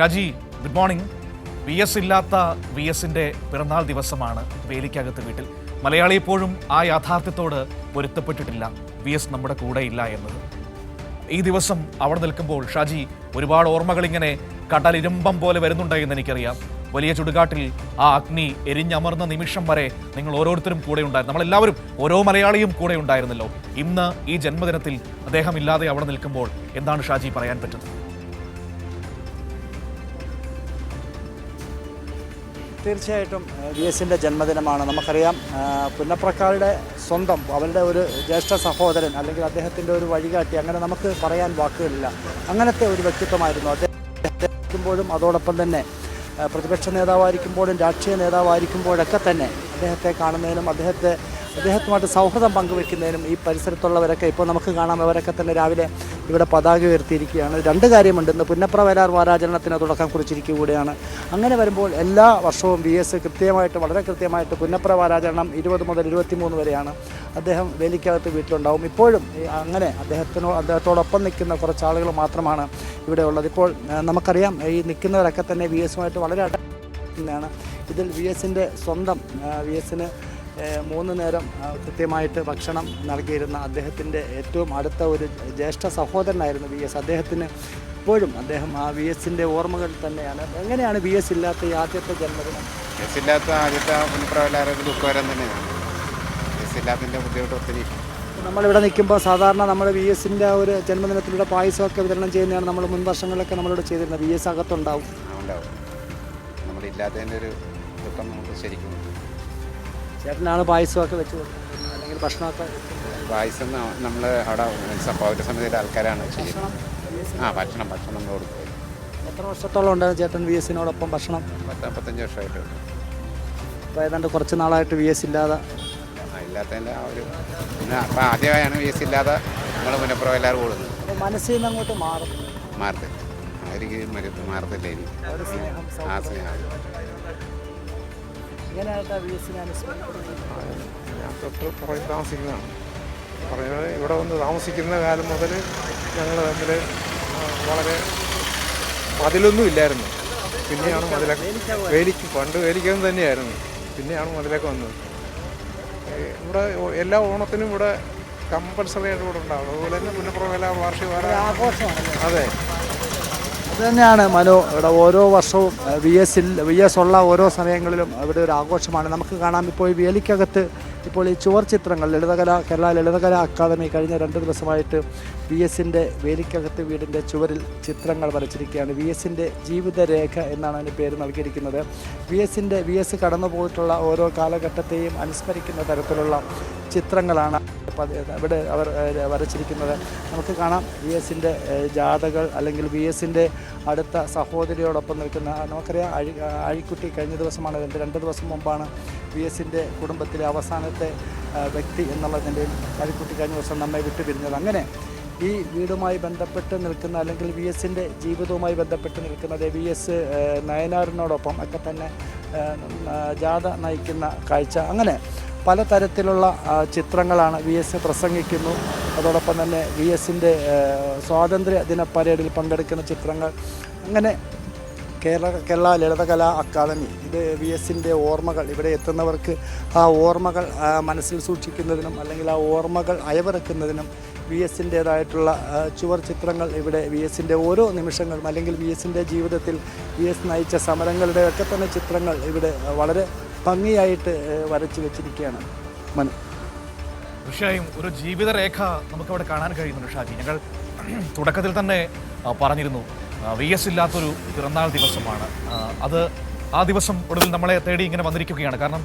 Shaji good morning. V S ഇല്ലാത്ത V എസിന്റെ പിറന്നാൾ ദിവസമാണ് വേലിക്കകത്ത് വീട്ടിൽ. മലയാളി ഇപ്പോഴും ആ യാഥാർത്ഥ്യത്തോട് പൊരുത്തപ്പെട്ടിട്ടില്ല. വി എസ് നമ്മുടെ കൂടെ ഇല്ല എന്നത്. ഈ ദിവസം അവിടെ നിൽക്കുമ്പോൾ ഷാജി ഒരുപാട് ഓർമ്മകൾ ഇങ്ങനെ കടലിരുമ്പം പോലെ വരുന്നുണ്ടായെന്ന് എനിക്കറിയാം. വലിയ ചുടുകാട്ടിൽ ആ അഗ്നി എരിഞ്ഞമർന്ന നിമിഷം വരെ നിങ്ങൾ ഓരോരുത്തരും കൂടെ ഉണ്ടായിരുന്നു. നമ്മളെല്ലാവരും ഓരോ മലയാളിയും കൂടെ ഉണ്ടായിരുന്നല്ലോ. ഇന്ന് ഈ ജന്മദിനത്തിൽ അദ്ദേഹം ഇല്ലാതെ അവിടെ നിൽക്കുമ്പോൾ എന്താണ് ഷാജി പറയാൻ പറ്റുന്നത്? തീർച്ചയായിട്ടും വി എസിന്റെ ജന്മദിനമാണ്. നമുക്കറിയാം പുന്നപ്രക്കാരുടെ സ്വന്തം അവരുടെ ഒരു ജ്യേഷ്ഠ സഹോദരൻ അല്ലെങ്കിൽ അദ്ദേഹത്തിന്റെ ഒരു വഴികാട്ടി അങ്ങനെ നമുക്ക് പറയാൻ വാക്കുകളില്ല. അങ്ങനത്തെ ഒരു വ്യക്തിത്വമായിരുന്നു അദ്ദേഹത്തിമ്പോഴും അതോടൊപ്പം തന്നെ പ്രതിപക്ഷ നേതാവായിരിക്കുമ്പോഴും രാഷ്ട്രീയ നേതാവായിരിക്കുമ്പോഴൊക്കെ തന്നെ അദ്ദേഹത്തെ കാണുന്നതിനും അദ്ദേഹത്തെ അദ്ദേഹത്തുമായിട്ട് സൗഹൃദം പങ്കുവെക്കുന്നതിനും ഈ പരിസരത്തുള്ളവരൊക്കെ ഇപ്പോൾ നമുക്ക് കാണാം. അവരൊക്കെ തന്നെ രാവിലെ ഇവിടെ പതാക ഉയർത്തിയിരിക്കുകയാണ്. രണ്ട് കാര്യമുണ്ട് ഇന്ന് പുന്നപ്ര വയലാർ വാരാചരണത്തിന് തുടക്കം കുറിച്ചിരിക്കുക കൂടിയാണ് അങ്ങനെ വരുമ്പോൾ എല്ലാ വർഷവും വി എസ് കൃത്യമായിട്ട് വളരെ കൃത്യമായിട്ട് പുന്നപ്ര വാരാചരണം ഇരുപത് മുതൽ ഇരുപത്തിമൂന്ന് വരെയാണ് അദ്ദേഹം വേലിക്കകത്ത് വീട്ടിലുണ്ടാവും. ഇപ്പോഴും അങ്ങനെ അദ്ദേഹത്തിനോ അദ്ദേഹത്തോടൊപ്പം നിൽക്കുന്ന കുറച്ച് ആളുകൾ മാത്രമാണ് ഇവിടെ ഉള്ളത്. ഇപ്പോൾ നമുക്കറിയാം ഈ നിൽക്കുന്നവരൊക്കെ തന്നെ വി എസുമായിട്ട് വളരെ അടുത്താണ് ഇതിൽ വി എസിന്റെ സ്വന്തം വി എസിന് മൂന്ന് നേരം കൃത്യമായിട്ട് ഭക്ഷണം നൽകിയിരുന്ന അദ്ദേഹത്തിന്റെ ഏറ്റവും അടുത്ത ഒരു ജ്യേഷ്ഠ സഹോദരനായിരുന്നു വി എസ്. അദ്ദേഹത്തിന് ഇപ്പോഴും അദ്ദേഹം ആ വി എസിന്റെ ഓർമ്മകൾ തന്നെയാണ്. എങ്ങനെയാണ് വി എസ് ഇല്ലാത്ത ഈ ആദ്യത്തെ ജന്മദിനം? എസ് ഇല്ലാത്ത ആദ്യത്തെ പുനഃപ്രവലാരൊക്കെ ദുഃഖകരം തന്നെയാണ്. ബുദ്ധിമുട്ട് ഒത്തിരി. നമ്മളിവിടെ നിൽക്കുമ്പോൾ സാധാരണ നമ്മൾ വി എസിന്റെ ഒരു ജന്മദിനത്തിലൂടെ പായസമൊക്കെ വിതരണം ചെയ്യുന്നതാണ് നമ്മൾ മുൻ വർഷങ്ങളിലൊക്കെ നമ്മളിവിടെ ചെയ്തിരുന്നത്. വി എസ് അകത്തുണ്ടാവും. ഉണ്ടാവും. നമ്മളില്ലാത്തതിന്റെ ഒരു ദുഃഖം നമുക്ക് ശരിക്കും ചേട്ടനാണ് പായസമൊക്കെ വെച്ച് കൊടുക്കുന്നത്. അല്ലെങ്കിൽ ഭക്ഷണമൊക്കെ പായസം നമ്മൾ അവിടെ സ- പൗരസമിതിയുടെ ആൾക്കാരാണ് ചെയ്യുന്നത് ആ ഭക്ഷണം ഭക്ഷണം നമ്മൾ കൊടുക്കുക എത്ര വർഷത്തോളം ഉണ്ടായിരുന്നു ചേട്ടൻ വി എസിനോടൊപ്പം ഭക്ഷണം? പത്ത് മുപ്പത്തഞ്ച് വർഷമായിട്ട് അപ്പോൾ ഏതാണ്ട് കുറച്ച് നാളായിട്ട് വി എസ് ഇല്ലാതെ? ഇല്ലാത്തതിന്റെ ആ ഒരു പിന്നെ അപ്പം ആദ്യമായാണ് വി എസ് ഇല്ലാതെ നമ്മൾ പുനഃപ്രവലാർ കൂടുന്നത് അപ്പോൾ മനസ്സിൽ നിന്ന് അങ്ങോട്ട് മാറും. മാറത്തില്ല. ആ മരുന്ന് മാറത്തില്ല ഒരു സ്നേഹം ആ സ്നേഹം. ഇങ്ങനെയായിട്ടാണ് വി എസിനെ അനുസ്മരിക്കുന്നത് ഞാൻ തൊട്ട് പുറകിൽ താമസിക്കുന്നതാണ്. പറയുന്നത് ഇവിടെ വന്ന് താമസിക്കുന്ന കാലം മുതൽ ഞങ്ങൾ തമ്മിൽ വളരെ മതിലൊന്നും ഇല്ലായിരുന്നു. പിന്നെയാണ് മതിലൊക്കെ വേലിക്ക് പണ്ട് വേലിക്കൊന്നും തന്നെയായിരുന്നു. പിന്നെയാണ് മതിലൊക്കെ വന്നത്. ഇവിടെ എല്ലാ ഓണത്തിനും ഇവിടെ കമ്പൽസറി ആയിട്ട് ഇവിടെ ഉണ്ടാവും. അതുപോലെ തന്നെ പുനഃപ്രവേല വാർഷിക അതെ. തന്നെയാണ് മനു ഇവിടെ ഓരോ വർഷവും വി എസിൽ വി എസ് ഉള്ള ഓരോ സമയങ്ങളിലും ഇവിടെ ഒരു ആഘോഷമാണ്. നമുക്ക് കാണാം ഇപ്പോൾ ഈ വേലിക്കകത്ത് ഇപ്പോൾ ഈ ചുവർ ചിത്രങ്ങൾ ലളിതകല കേരള ലളിതകല അക്കാദമി കഴിഞ്ഞ രണ്ട് ദിവസമായിട്ട് വി എസിന്റെ വേലിക്കകത്ത് വീടിന്റെ ചുവരിൽ ചിത്രങ്ങൾ വരച്ചിരിക്കുകയാണ്. വി എസിന്റെ ജീവിതരേഖ എന്നാണ് അതിന് പേര് നൽകിയിരിക്കുന്നത്. വി എസിന്റെ വി എസ് കടന്നു പോയിട്ടുള്ള ഓരോ കാലഘട്ടത്തെയും അനുസ്മരിക്കുന്ന തരത്തിലുള്ള ചിത്രങ്ങളാണ് ഇവിടെ അവർ വരച്ചിരിക്കുന്നത്. നമുക്ക് കാണാം വി എസിന്റെ ജാഥകൾ അല്ലെങ്കിൽ വി എസിന്റെ അടുത്ത സഹോദരിയോടൊപ്പം നിൽക്കുന്ന നമുക്കറിയാം അഴി അഴിക്കുട്ടി കഴിഞ്ഞ ദിവസമാണ് രണ്ട് ദിവസം മുമ്പാണ് വി എസിന്റെ കുടുംബത്തിലെ അവസാനത്തെ വ്യക്തി എന്നുള്ള നിലയിൽ അഴിക്കുട്ടി കഴിഞ്ഞ ദിവസം നമ്മെ വിട്ടു പിരിഞ്ഞത് അങ്ങനെ ഈ വീടുമായി ബന്ധപ്പെട്ട് നിൽക്കുന്ന അല്ലെങ്കിൽ വി എസിന്റെ ജീവിതവുമായി ബന്ധപ്പെട്ട് നിൽക്കുന്നത് വി എസ് നയനാറിനോടൊപ്പം ഒക്കെ തന്നെ ജാഥ നയിക്കുന്ന കാഴ്ച. അങ്ങനെ പലതരത്തിലുള്ള ചിത്രങ്ങളാണ് വി എസ് പ്രസംഗിക്കുന്നു. അതോടൊപ്പം തന്നെ വി എസിന്റെ സ്വാതന്ത്ര്യ ദിന പരേഡിൽ പങ്കെടുക്കുന്ന ചിത്രങ്ങൾ. അങ്ങനെ കേരള കേരള ലളിതകലാ അക്കാദമി. ഇത് വി എസിന്റെ ഓർമ്മകൾ. ഇവിടെ എത്തുന്നവർക്ക് ആ ഓർമ്മകൾ മനസ്സിൽ സൂക്ഷിക്കുന്നതിനും അല്ലെങ്കിൽ ആ ഓർമ്മകൾ അയവിറക്കുന്നതിനും വി എസിന്റേതായിട്ടുള്ള ചുവർ ചിത്രങ്ങൾ ഇവിടെ വി എസിന്റെ ഓരോ നിമിഷങ്ങളും അല്ലെങ്കിൽ വി എസിന്റെ ജീവിതത്തിൽ വി എസ് നയിച്ച സമരങ്ങളുടെ ഒക്കെ തന്നെ ചിത്രങ്ങൾ ഇവിടെ വളരെ ഭംഗിയായിട്ട് വരച്ചു വെച്ചിരിക്കുകയാണ് മനു. തീർച്ചയായും ഒരു ജീവിതരേഖ നമുക്കവിടെ കാണാൻ കഴിയുന്നുണ്ട് ഷാജി ഞങ്ങൾ തുടക്കത്തിൽ തന്നെ പറഞ്ഞിരുന്നു. വി എസ് ഇല്ലാത്തൊരു പിറന്നാൾ ദിവസമാണ്. അത് ആ ദിവസം ഒടുവിൽ നമ്മളെ തേടി ഇങ്ങനെ വന്നിരിക്കുകയാണ്. കാരണം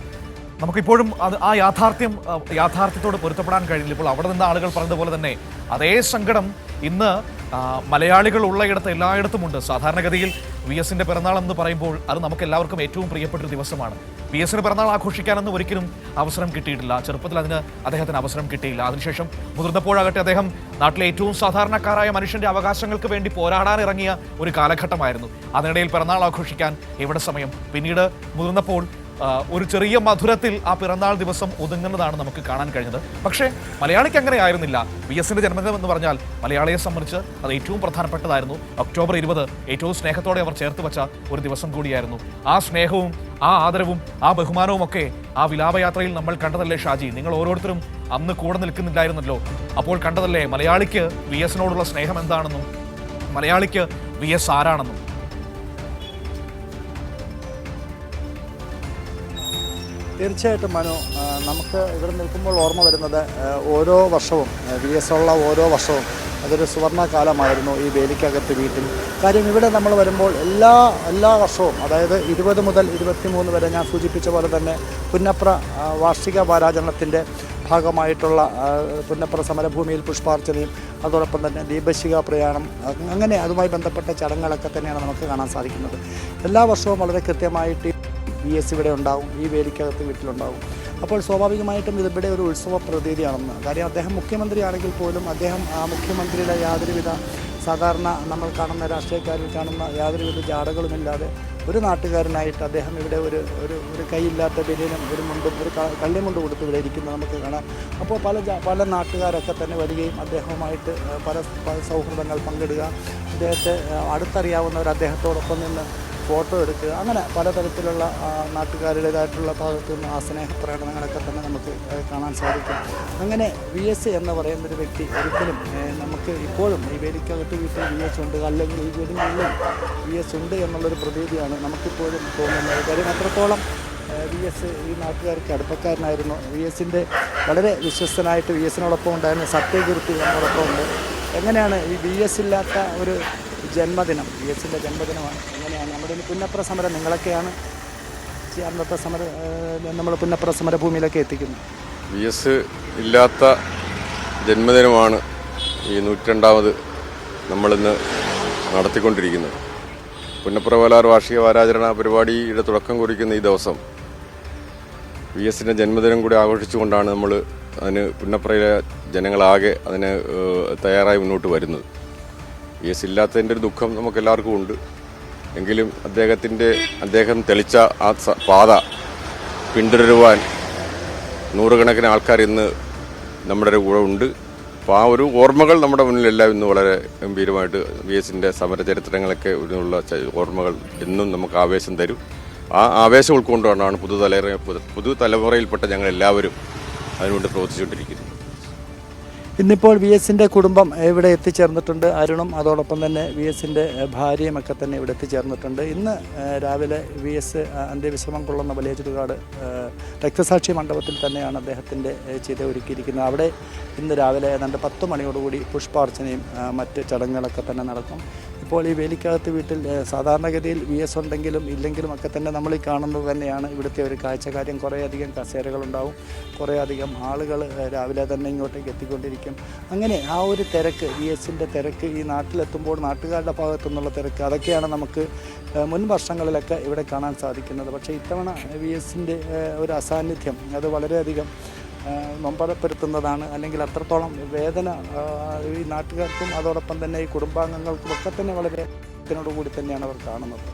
നമുക്കിപ്പോഴും അത് ആ യാഥാർത്ഥ്യം യാഥാർത്ഥ്യത്തോട് പൊരുത്തപ്പെടാൻ കഴിയില്ല ഇപ്പോൾ അവിടെ നിന്ന് ആളുകൾ പറഞ്ഞതുപോലെ തന്നെ അതേ സങ്കടം ഇന്ന് മലയാളികൾ ഉള്ളയിടത്ത് എല്ലായിടത്തുമുണ്ട് സാധാരണഗതിയിൽ വി എസിന്റെ പിറന്നാൾ എന്ന് പറയുമ്പോൾ അത് നമുക്ക് എല്ലാവർക്കും ഏറ്റവും പ്രിയപ്പെട്ട ദിവസമാണ്. വി എസിന് പിറന്നാൾ ആഘോഷിക്കാനൊന്നും ഒരിക്കലും അവസരം കിട്ടിയിട്ടില്ല. ചെറുപ്പത്തിൽ അതിന് അദ്ദേഹത്തിന് അവസരം കിട്ടിയില്ല. അതിനുശേഷം മുതിർന്നപ്പോഴാകട്ടെ അദ്ദേഹം നാട്ടിലെ ഏറ്റവും സാധാരണക്കാരായ മനുഷ്യന്റെ അവകാശങ്ങൾക്ക് വേണ്ടി പോരാടാൻ ഇറങ്ങിയ ഒരു കാലഘട്ടമായിരുന്നു. അതിനിടയിൽ പിറന്നാൾ ആഘോഷിക്കാൻ എവിടെ സമയം? പിന്നീട് മുതിർന്നപ്പോൾ ഒരു ചെറിയ മധുരത്തിൽ ആ പിറന്നാൾ ദിവസം ഒതുങ്ങുന്നതാണ് നമുക്ക് കാണാൻ കഴിഞ്ഞത്. പക്ഷേ മലയാളിക്ക് അങ്ങനെ ആയിരുന്നില്ല. വി എസിന്റെ ജന്മദിനം എന്ന് പറഞ്ഞാൽ മലയാളിയെ സംബന്ധിച്ച് അത് ഏറ്റവും പ്രധാനപ്പെട്ടതായിരുന്നു. ഒക്ടോബർ ഇരുപത് ഏറ്റവും സ്നേഹത്തോടെ അവർ ചേർത്ത് വച്ച ഒരു ദിവസം കൂടിയായിരുന്നു. ആ സ്നേഹവും ആ ആദരവും ആ ബഹുമാനവും ഒക്കെ ആ വിലാപയാത്രയിൽ നമ്മൾ കണ്ടതല്ലേ ഷാജി? നിങ്ങൾ ഓരോരുത്തരും അന്ന് കൂടെ നിൽക്കുന്നില്ലായിരുന്നല്ലോ അപ്പോൾ കണ്ടതല്ലേ മലയാളിക്ക് വി എസിനോടുള്ള സ്നേഹം എന്താണെന്നും മലയാളിക്ക് വി എസ് ആരാണെന്നും? തീർച്ചയായിട്ടും മനു നമുക്ക് ഇവിടെ നിൽക്കുമ്പോൾ ഓർമ്മ വരുന്നത് ഓരോ വർഷവും വി എസ് ഉള്ള ഓരോ വർഷവും അതൊരു സുവർണ കാലമായിരുന്നു ഈ വേലിക്കകത്ത് വീട്ടിൽ. കാര്യം ഇവിടെ നമ്മൾ വരുമ്പോൾ എല്ലാ എല്ലാ വർഷവും അതായത് ഇരുപത് മുതൽ ഇരുപത്തിമൂന്ന് വരെ ഞാൻ സൂചിപ്പിച്ച പോലെ തന്നെ പുന്നപ്ര വാർഷിക വാരാചരണത്തിന്റെ ഭാഗമായിട്ടുള്ള പുന്നപ്ര സമരഭൂമിയിൽ പുഷ്പാർച്ചനയും അതോടൊപ്പം തന്നെ ദീപശിക പ്രയാണം അങ്ങനെ അതുമായി ബന്ധപ്പെട്ട ചടങ്ങുകളൊക്കെ തന്നെയാണ് നമുക്ക് കാണാൻ സാധിക്കുന്നത്. എല്ലാ വർഷവും വളരെ കൃത്യമായിട്ട് വി എസ് ഇവിടെ ഉണ്ടാവും ഈ വേലിക്കകത്ത് വീട്ടിലുണ്ടാവും. അപ്പോൾ സ്വാഭാവികമായിട്ടും ഇവിടെ ഒരു ഉത്സവ പ്രതീതിയാണെന്ന്. കാര്യം അദ്ദേഹം മുഖ്യമന്ത്രിയാണെങ്കിൽ പോലും അദ്ദേഹം ആ മുഖ്യമന്ത്രിയുടെ യാതൊരുവിധ സാധാരണ നമ്മൾ കാണുന്ന രാഷ്ട്രീയക്കാരിൽ കാണുന്ന യാതൊരുവിധ ജാടകളുമില്ലാതെ ഒരു നാട്ടുകാരനായിട്ട് അദ്ദേഹം ഇവിടെ ഒരു ഒരു ഒരു കൈയില്ലാത്ത ബനിയനും ഒരു മുണ്ടും ഒരു കള്ളിമുണ്ട് കൊടുത്ത് ഇവിടെ ഇരിക്കുന്നത് നമുക്ക് കാണാം. അപ്പോൾ പല പല നാട്ടുകാരൊക്കെ തന്നെ വരികയും അദ്ദേഹവുമായിട്ട് പല സൗഹൃദങ്ങൾ പങ്കിടുക. അദ്ദേഹത്തെ അടുത്തറിയാവുന്നവർ അദ്ദേഹത്തോടൊപ്പം നിന്ന് ഫോട്ടോ എടുക്കുക. അങ്ങനെ പലതരത്തിലുള്ള നാട്ടുകാരുടേതായിട്ടുള്ള ഭാഗത്തു നിന്ന് ആ സ്നേഹ പ്രകടനങ്ങളൊക്കെ തന്നെ നമുക്ക് കാണാൻ സാധിക്കും. അങ്ങനെ വി എസ് എന്ന് പറയുന്ന ഒരു വ്യക്തി ഒരിക്കലും നമുക്ക് ഇപ്പോഴും ഈ വേലിക്കകത്ത് വീട്ടിൽ വി എസ് ഉണ്ട് അല്ലെങ്കിൽ ഈ വീടിനുള്ളിൽ വി എസ് ഉണ്ട് എന്നുള്ളൊരു പ്രതീതിയാണ് നമുക്കിപ്പോഴും തോന്നുന്നത്. കാര്യം അത്രത്തോളം വി എസ് ഈ നാട്ടുകാർക്ക് അടുപ്പക്കാരനായിരുന്നു. വി എസിന്റെ വളരെ വിശ്വസ്തനായിട്ട് വി എസിനോടൊപ്പം ഉണ്ടായിരുന്ന. സത്യകീർത്തി എന്നോടൊപ്പം ഉണ്ട്. എങ്ങനെയാണ് ഈ വി എസ് ഇല്ലാത്ത ഒരു ജന്മദിനം? വി എസിന്റെ ജന്മദിനമാണ്. എങ്ങനെയാണ്? നമ്മുടെ ഒരു പുന്നപ്ര സമരം നിങ്ങളൊക്കെയാണ് അന്നത്തെ സമര നമ്മൾ പുന്നപ്ര സമരഭൂമിയിലൊക്കെ എത്തിക്കുന്നത്. വി എസ് ഇല്ലാത്ത ജന്മദിനമാണ് ഈ നൂറ്റിരണ്ടാമത് നമ്മളിന്ന് നടത്തിക്കൊണ്ടിരിക്കുന്നത്. പുന്നപ്രവലാർ വാർഷിക വാരാചരണ പരിപാടിയുടെ തുടക്കം കുറിക്കുന്ന ഈ ദിവസം വി എസിന്റെ ജന്മദിനം കൂടി ആഘോഷിച്ചുകൊണ്ടാണ് നമ്മൾ അതിന് പുന്നപ്രയിലെ ജനങ്ങളാകെ അതിന് തയ്യാറായി മുന്നോട്ട് വരുന്നത്. വി എസ് ഇല്ലാത്തതിന്റെ ഒരു ദുഃഖം നമുക്ക് എല്ലാവർക്കും ഉണ്ട്. എങ്കിലും അദ്ദേഹത്തിന്റെ അദ്ദേഹം തെളിച്ച ആ പാത പിന്തുടരുവാൻ നൂറുകണക്കിന് ആൾക്കാർ ഇന്ന് നമ്മുടെ കൂടെ ഉണ്ട്. അപ്പോൾ ആ ഒരു ഓർമ്മകൾ നമ്മുടെ മുന്നിലെല്ലാം ഇന്ന് വളരെ ഗംഭീരമായിട്ട് വി എസിന്റെ സമര ചരിത്രങ്ങളൊക്കെ ഉള്ള ഓർമ്മകൾ എന്നും നമുക്ക് ആവേശം തരും. ആ ആവേശം ഉൾക്കൊണ്ടുകൊണ്ടാണ് പുതുതലമുറ പുതു- പുതുതലമുറയിൽപ്പെട്ട ഞങ്ങൾ എല്ലാവരും അതിനുവേണ്ടി പ്രവർത്തിച്ചുകൊണ്ടിരിക്കുന്നു. ഇന്നിപ്പോൾ വി എസിന്റെ കുടുംബം ഇവിടെ എത്തിച്ചേർന്നിട്ടുണ്ട്? അരുണും അതോടൊപ്പം തന്നെ വി എസിന്റെ ഭാര്യയും ഒക്കെ തന്നെ ഇവിടെ എത്തിച്ചേർന്നിട്ടുണ്ട്. ഇന്ന് രാവിലെ വി എസ് അന്ത്യവിശ്രമം കൊള്ളുന്ന വലിയ ചുടുകാട് രക്തസാക്ഷി മണ്ഡപത്തിൽ തന്നെയാണ് അദ്ദേഹത്തിന്റെ ചിത ഒരുക്കിയിരിക്കുന്നത്. അവിടെ ഇന്ന് രാവിലെ ഏതാണ്ട് പത്ത് മണിയോടുകൂടി പുഷ്പാർച്ചനയും മറ്റ് ചടങ്ങുകളൊക്കെ തന്നെ നടക്കും. ഇപ്പോൾ ഈ വേലിക്കകത്ത് വീട്ടിൽ സാധാരണഗതിയിൽ വി എസ് ഉണ്ടെങ്കിലും ഇല്ലെങ്കിലും ഒക്കെ തന്നെ നമ്മൾ ഈ കാണുന്നത് തന്നെയാണ്. ഇവിടുത്തെ ഒരു കാഴ്ചക്കാര്യം കുറേയധികം കസേരകളുണ്ടാവും. കുറേയധികം ആളുകൾ രാവിലെ തന്നെ ഇങ്ങോട്ടേക്ക് എത്തിക്കൊണ്ടിരിക്കും. അങ്ങനെ ആ ഒരു തിരക്ക് വി എസിന്റെ തിരക്ക് ഈ നാട്ടിലെത്തുമ്പോൾ നാട്ടുകാരുടെ ഭാഗത്തു നിന്നുള്ള തിരക്ക് അതൊക്കെയാണ് നമുക്ക് മുൻ വർഷങ്ങളിലൊക്കെ ഇവിടെ കാണാൻ സാധിക്കുന്നത്. പക്ഷേ ഇത്തവണ വി എസിന്റെ ഒരു അസാന്നിധ്യം അത് വളരെയധികം നൊമ്പരപ്പെടുത്തുന്നതാണ് അല്ലെങ്കിൽ അത്രത്തോളം വേദന ഈ നാട്ടുകാർക്കും അതോടൊപ്പം തന്നെ ഈ കുടുംബാംഗങ്ങൾക്കും ഒക്കെ തന്നെ വളരെ ഇതിനോടുകൂടി തന്നെയാണ് അവർ കാണുന്നത്.